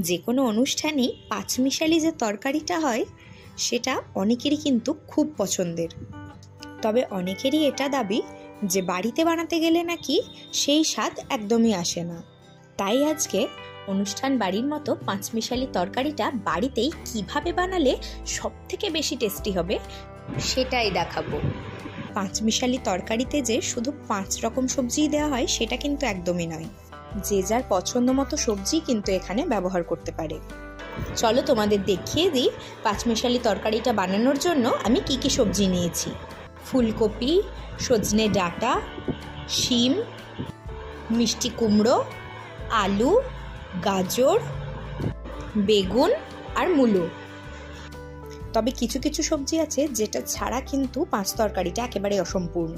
যে কোনো অনুষ্ঠানেই পাঁচমিশালি যে তরকারিটা হয়, সেটা অনেকেরই কিন্তু খুব পছন্দের। তবে অনেকেরই এটা দাবি যে বাড়িতে বানাতে গেলে নাকি সেই স্বাদ একদমই আসে না। তাই আজকে অনুষ্ঠান বাড়ির মতো পাঁচমিশালি তরকারিটা বাড়িতেই কীভাবে বানালে সব থেকে বেশি টেস্টি হবে, সেটাই দেখাবো। পাঁচমিশালি তরকারিতে যে শুধু পাঁচ রকম সবজিই দেওয়া হয়, সেটা কিন্তু একদমই নয়। যে যার পছন্দ মতো সবজি কিন্তু এখানে ব্যবহার করতে পারে। চলো তোমাদের দেখিয়ে দিই পাঁচমিশালি তরকারিটা বানানোর জন্য আমি কি কি সবজি নিয়েছি। ফুলকপি, সজনে ডাঁটা, শিম, মিষ্টি কুমড়ো, আলু, গাজর, বেগুন আর মুলো। তবে কিছু কিছু সবজি আছে যেটা ছাড়া কিন্তু পাঁচ তরকারিটা একেবারে অসম্পূর্ণ।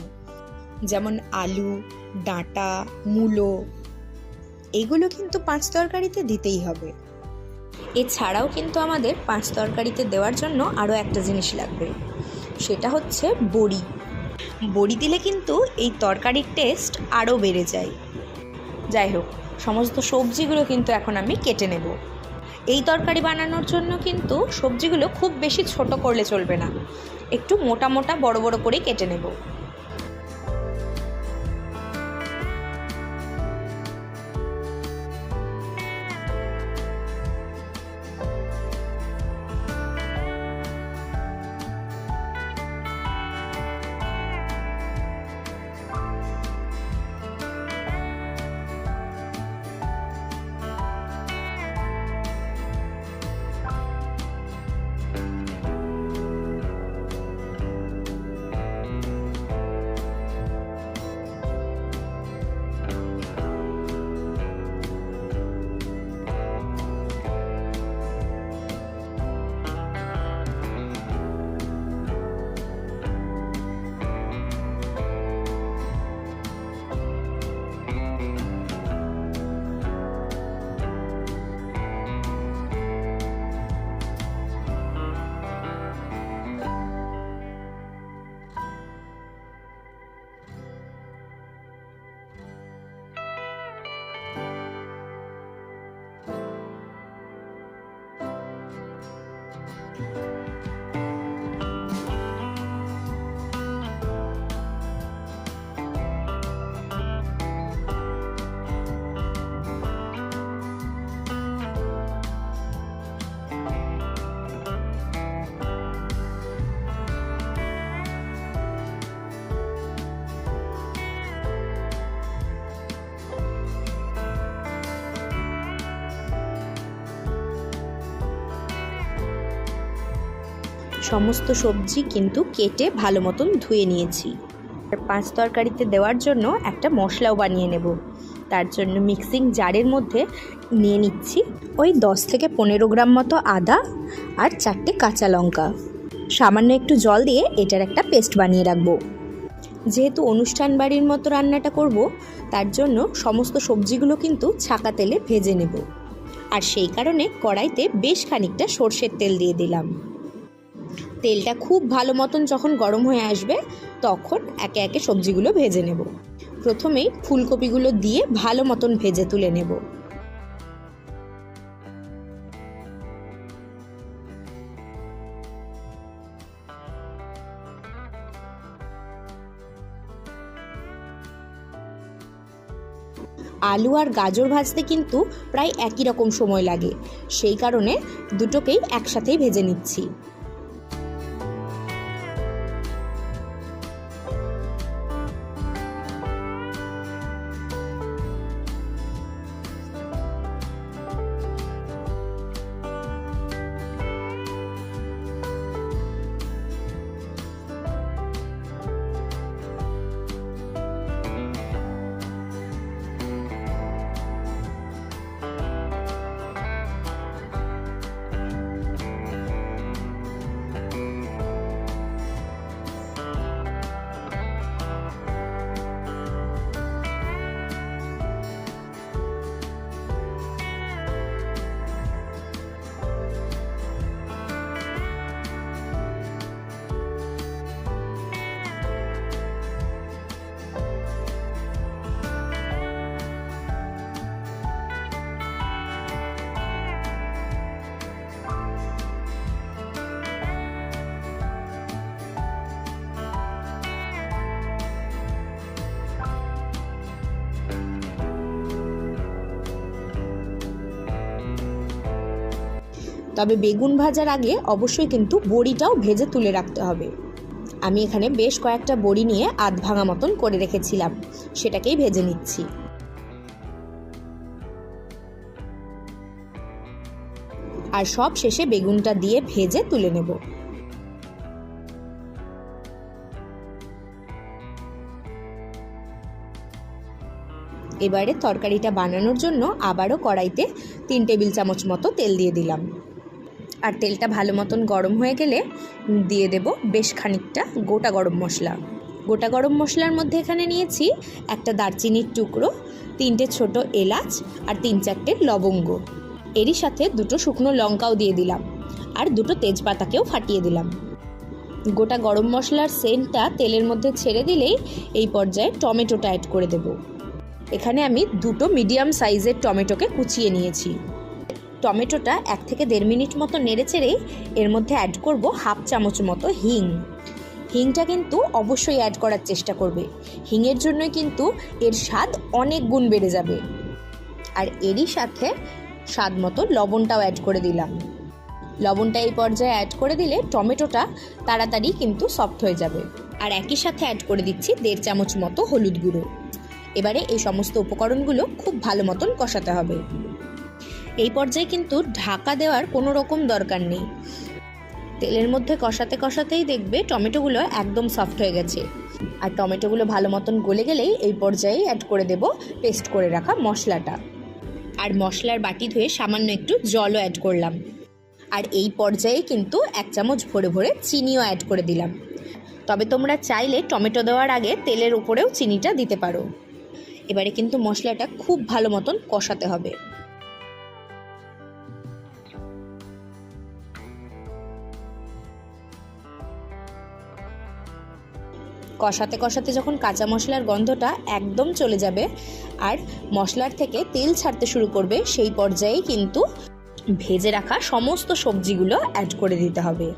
যেমন আলু, ডাঁটা, মূলো এগুলো কিন্তু পাঁচ তরকারিতে দিতেই হবে। এছাড়াও কিন্তু আমাদের পাঁচ তরকারিতে দেওয়ার জন্য আরও একটা জিনিস লাগবে। সেটা হচ্ছে বড়ি। বড়ি দিলে কিন্তু এই তরকারির টেস্ট আরও বেড়ে যায়। যাই হোক, সমস্ত সবজিগুলো কিন্তু এখন আমি কেটে নেব। এই তরকারি বানানোর জন্য কিন্তু সবজিগুলো খুব বেশি ছোট করলে চলবে না। একটু মোটা মোটা বড় বড় করে কেটে নেব। সমস্ত সবজি কিন্তু কেটে ভালো মতন ধুয়ে নিয়েছি। পাঁচ তরকারিতে দেওয়ার জন্য একটা মশলাও বানিয়ে নেব। তার জন্য মিক্সিং জারের মধ্যে নিয়ে নিচ্ছি ওই দশ থেকে পনেরো গ্রাম মতো আদা আর চারটে কাঁচা লঙ্কা। সামান্য একটু জল দিয়ে এটার একটা পেস্ট বানিয়ে রাখব। যেহেতু অনুষ্ঠান বাড়ির মতো রান্নাটা করব, তার জন্য সমস্ত সবজিগুলো কিন্তু ছাকা তেলে ভেজে নেব। আর সেই কারণে কড়াইতে বেশ খানিকটা সর্ষের তেল দিয়ে দিলাম। তেলটা খুব ভালো মতন যখন গরম হয়ে আসবে, তখন একে একে সবজিগুলো ভেজে নেব। প্রথমেই ফুলকপিগুলো দিয়ে ভালো মতন ভেজে তুলে নেব। আলু আর গাজর ভাজতে কিন্তু প্রায় একই রকম সময় লাগে। সেই কারণে দুটোকেই একসাথেই ভেজে নিচ্ছি। তবে বেগুন ভাজার আগে অবশ্যই কিন্তু বড়িটাও ভেজে তুলে রাখতে হবে। আমি এখানে বেশ কয়েকটা বড়ি নিয়ে আধ ভাঙা মতন করে রেখেছিলাম। সেটাকেই ভেজে নিচ্ছি। আর সব শেষে বেগুনটা দিয়ে ভেজে তুলে নেব। এবারে তরকারিটা বানানোর জন্য আবারও কড়াইতে তিন টেবিল চামচ মতো তেল দিয়ে দিলাম। আর তেলটা ভালো মতন গরম হয়ে গেলে দিয়ে দেব বেশ খানিকটা গোটা গরম মশলা। গোটা গরম মশলার মধ্যে এখানে নিয়েছি একটা দারচিনির টুকরো, তিনটে ছোট এলাচ আর তিন চারটে লবঙ্গ। এরই সাথে দুটো শুকনো লঙ্কাও দিয়ে দিলাম আর দুটো তেজপাতাকেও ফাটিয়ে দিলাম। গোটা গরম মশলার সেন্টটা তেলের মধ্যে ছেড়ে দিলেই এই পর্যায়ে টমেটোটা অ্যাড করে দেব। এখানে আমি দুটো মিডিয়াম সাইজের টমেটোকে কুচিয়ে নিয়েছি। টমেটোটা এক থেকে দেড় মিনিট মতো নেড়ে চেড়েই এর মধ্যে অ্যাড করব হাফ চামচ মতো হিং। হিংটা কিন্তু অবশ্যই অ্যাড করার চেষ্টা করবে। হিংয়ের জন্যই কিন্তু এর স্বাদ অনেক গুণ বেড়ে যাবে। আর এরই সাথে স্বাদ মতো লবণটাও অ্যাড করে দিলাম। লবণটা এই পর্যায়ে অ্যাড করে দিলে টমেটোটা তাড়াতাড়ি কিন্তু সফট হয়ে যাবে। আর একই সাথে অ্যাড করে দিচ্ছি দেড় চামচ মতো হলুদ গুঁড়ো। এবারে এই সমস্ত উপকরণগুলো খুব ভালো মতন কষাতে হবে। এই পর্যায়ে কিন্তু ঢাকা দেওয়ার কোনো রকম দরকার নেই। তেলের মধ্যে কষাতে কষাতেই দেখবে টমেটোগুলো একদম সফট হয়ে গেছে। আর টমেটোগুলো ভালো মতন গলে গেলেই এই পর্যায়ে অ্যাড করে দেব পেস্ট করে রাখা মশলাটা। আর মশলার বাটি ধুয়ে সামান্য একটু জলও অ্যাড করলাম। আর এই পর্যায়ে কিন্তু এক চামচ ভরে ভরে চিনিও অ্যাড করে দিলাম। তবে তোমরা চাইলে টমেটো দেওয়ার আগে তেলের উপরেও চিনিটা দিতে পারো। এবারে কিন্তু মশলাটা খুব ভালো মতন কষাতে হবে। কষাতে কষাতে যখন কাঁচা মশলার গন্ধটা একদম চলে যাবে আর মশলার থেকে তেল ছাড়তে শুরু করবে, সেই পর্যায়েই কিন্তু ভেজে রাখা সমস্ত সবজিগুলো অ্যাড করে দিতে হবে।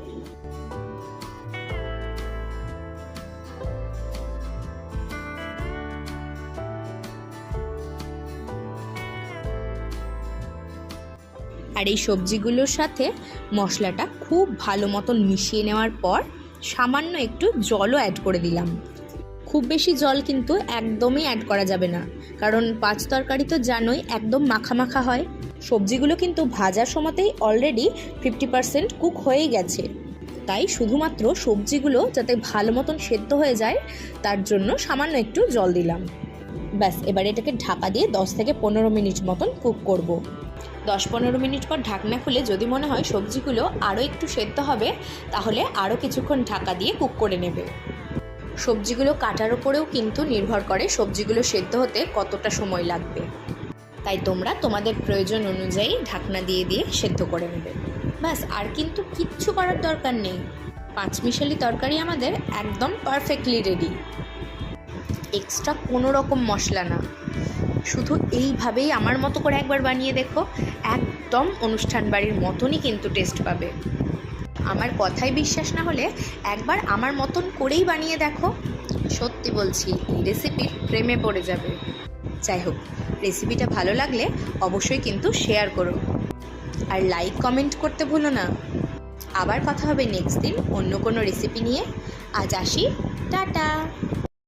আর এই সবজিগুলোর সাথে মশলাটা খুব ভালো মতন মিশিয়ে নেওয়ার পর সামান্য একটু জলও অ্যাড করে দিলাম। খুব বেশি জল কিন্তু একদমই অ্যাড করা যাবে না। কারণ পাঁচ তরকারি তো জানোই, একদম মাখা মাখা হয়। সবজিগুলো কিন্তু ভাজার সময়তেই অলরেডি ফিফটি পারসেন্ট কুক হয়েই গেছে। তাই শুধুমাত্র সবজিগুলো যাতে ভালো মতন সেদ্ধ হয়ে যায়, তার জন্য সামান্য একটু জল দিলাম। ব্যাস, এবার এটাকে ঢাকা দিয়ে দশ থেকে পনেরো মিনিট মতন কুক করব। দশ পনেরো মিনিট পর ঢাকনা খুলে যদি মনে হয় সবজিগুলো আরও একটু সেদ্ধ হবে, তাহলে আরও কিছুক্ষণ ঢাকা দিয়ে কুক করে নেবে। সবজিগুলো কাটার ওপরেও কিন্তু নির্ভর করে সবজিগুলো সেদ্ধ হতে কতটা সময় লাগবে। তাই তোমরা তোমাদের প্রয়োজন অনুযায়ী ঢাকনা দিয়ে দিয়ে সেদ্ধ করে নেবে। ব্যাস, আর কিন্তু কিচ্ছু করার দরকার নেই। পাঁচমিশালি তরকারি আমাদের একদম পারফেক্টলি রেডি এক্সট্রা কোনো রকম মশলা না। শুধু এইভাবেই আমার মতো করে একবার বানিয়ে দেখো, একদম অনুষ্ঠান বাড়ির মতনই কিন্তু টেস্ট পাবে। আমার কথাই বিশ্বাস না হলে একবার আমার মতন করেই বানিয়ে দেখো। সত্যি বলছি, এই রেসিপির প্রেমে পড়ে যাবে। যাই হোক রেসিপিটা ভালো লাগলে অবশ্যই কিন্তু শেয়ার করো। আর লাইক কমেন্ট করতে ভুলো না। আবার কথা হবে নেক্সট দিন অন্য কোনো রেসিপি নিয়ে। আজ আসি, টাটা!